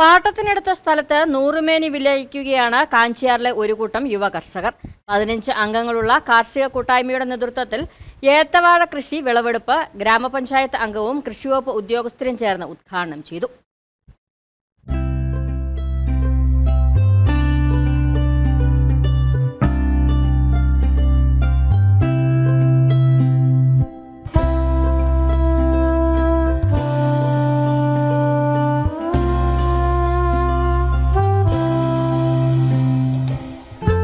പാട്ടത്തിനെടുത്ത സ്ഥലത്ത് നൂറുമേനി വിലയിക്കുകയാണ് കാഞ്ചിയാറിലെ ഒരു കൂട്ടം യുവ കർഷകർ. പതിനഞ്ച് അംഗങ്ങളുള്ള കാർഷിക കൂട്ടായ്മയുടെ നേതൃത്വത്തിൽ ഏത്തവാഴ കൃഷി വിളവെടുപ്പ് ഗ്രാമപഞ്ചായത്ത് അംഗവും കൃഷിവകുപ്പ് ഉദ്യോഗസ്ഥരും ചേർന്ന് ഉദ്ഘാടനം ചെയ്തു.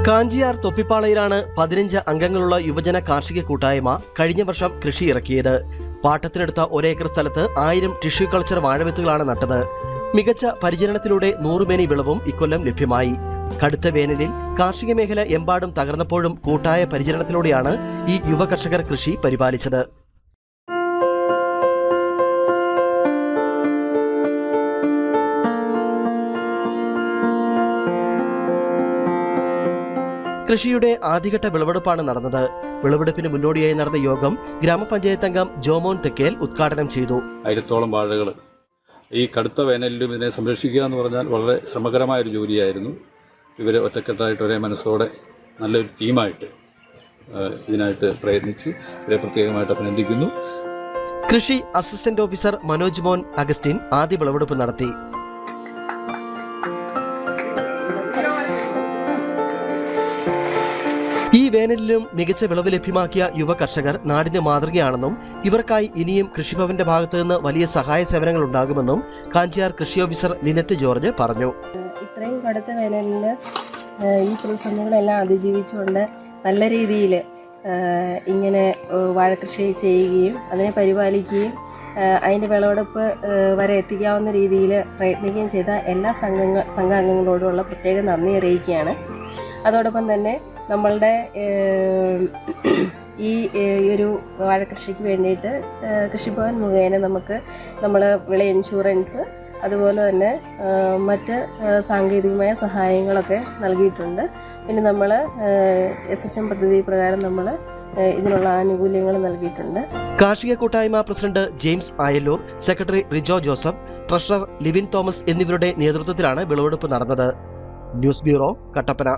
കാഞ്ചിയാർ തൊപ്പിപ്പാളയിലാണ് പതിനഞ്ച് അംഗങ്ങളുള്ള യുവജന കാർഷിക കൂട്ടായ്മ കഴിഞ്ഞ വർഷം കൃഷി ഇറക്കിയത് പാട്ടത്തിനെടുത്ത ഒരേക്കർ സ്ഥലത്ത് ആയിരം ടിഷ്യൂ കൾച്ചർ വാഴവിത്തുകളാണ് നട്ടത്. മികച്ച പരിചരണത്തിലൂടെ നൂറുമേനി വിളവും ഇക്കൊല്ലം ലഭ്യമായി. കടുത്ത വേനലിൽ കാർഷിക മേഖല എമ്പാടും തകർന്നപ്പോഴും കൂട്ടായ പരിചരണത്തിലൂടെയാണ് ഈ യുവ കർഷകർ കൃഷി പരിപാലിച്ചത്. കൃഷിയുടെ ആദ്യഘട്ട വിളവെടുപ്പാണ് നടന്നത്. വിളവെടുപ്പിന് മുന്നോടിയായി നടന്ന യോഗം ഗ്രാമപഞ്ചായത്ത് അംഗം ജോമോൻ തെക്കേൽ ഉദ്ഘാടനം ചെയ്തു. ആയിരത്തോളം വാഴകൾ ഈ കടുത്ത വേനലിലും ഇതിനെ സംരക്ഷിക്കുക എന്ന് പറഞ്ഞാൽ വളരെ ശ്രമകരമായൊരു ജോലിയായിരുന്നു. ഇവർ ഒറ്റക്കെട്ടായിട്ട് ഒരേ മനസ്സോടെ നല്ലൊരു ടീമായിട്ട് ഇതിനായിട്ട് പ്രയത്നിച്ചു ഇവരെ പ്രത്യേകമായിട്ട് അഭിനന്ദിക്കുന്നു. കൃഷി അസിസ്റ്റന്റ് ഓഫീസർ മനോജ് മോൻ അഗസ്റ്റിൻ ആദ്യ വിളവെടുപ്പ് നടത്തി. വേനലിലും മികച്ച വിളവ് ലഭ്യമാക്കിയ യുവ കർഷകർ നാടിന് മാതൃകയാണെന്നും ഇവർക്കായി ഇനിയും കൃഷിഭവന്റെ ഭാഗത്തു നിന്ന് വലിയ സഹായ സേവനങ്ങൾ ഉണ്ടാകുമെന്നും കാഞ്ചിയാർ കൃഷി ഓഫീസർ ലിനറ്റ് ജോർജ് പറഞ്ഞു. ഇത്രയും കടുത്ത വേനലിൽ ഈ പ്രതിസന്ധികളെല്ലാം അതിജീവിച്ചുകൊണ്ട് നല്ല രീതിയിൽ ഇങ്ങനെ വാഴകൃഷി ചെയ്യുകയും അതിനെ പരിപാലിക്കുകയും അതിന്റെ വിളവെടുപ്പ് വരെ എത്തിക്കാവുന്ന രീതിയിൽ പ്രയത്നിക്കുകയും ചെയ്ത എല്ലാ സംഘങ്ങൾ സംഘാംഗങ്ങളോടുമുള്ള പ്രത്യേക നന്ദി അറിയിക്കുകയാണ്. അതോടൊപ്പം തന്നെ നമ്മളുടെ ഈ ഒരു വാഴക്കൃഷിക്ക് വേണ്ടിയിട്ട് കൃഷിഭവൻ മുഖേന നമുക്ക് നമ്മൾ വിള ഇൻഷുറൻസ് അതുപോലെ തന്നെ മറ്റ് സാങ്കേതികമായ സഹായങ്ങളൊക്കെ നൽകിയിട്ടുണ്ട്. പിന്നെ നമ്മൾ എസ് എച്ച് എം പദ്ധതി പ്രകാരം നമ്മൾ ഇതിനുള്ള ആനുകൂല്യങ്ങൾ നൽകിയിട്ടുണ്ട്. കാർഷിക കൂട്ടായ്മ president James Ayallur secretary Rijo Joseph treasurer Livin Thomas എന്നിവരുടെ നേതൃത്വത്തിലാണ് വിളവെടുപ്പ് നടന്നത്. News bureau Kattappana.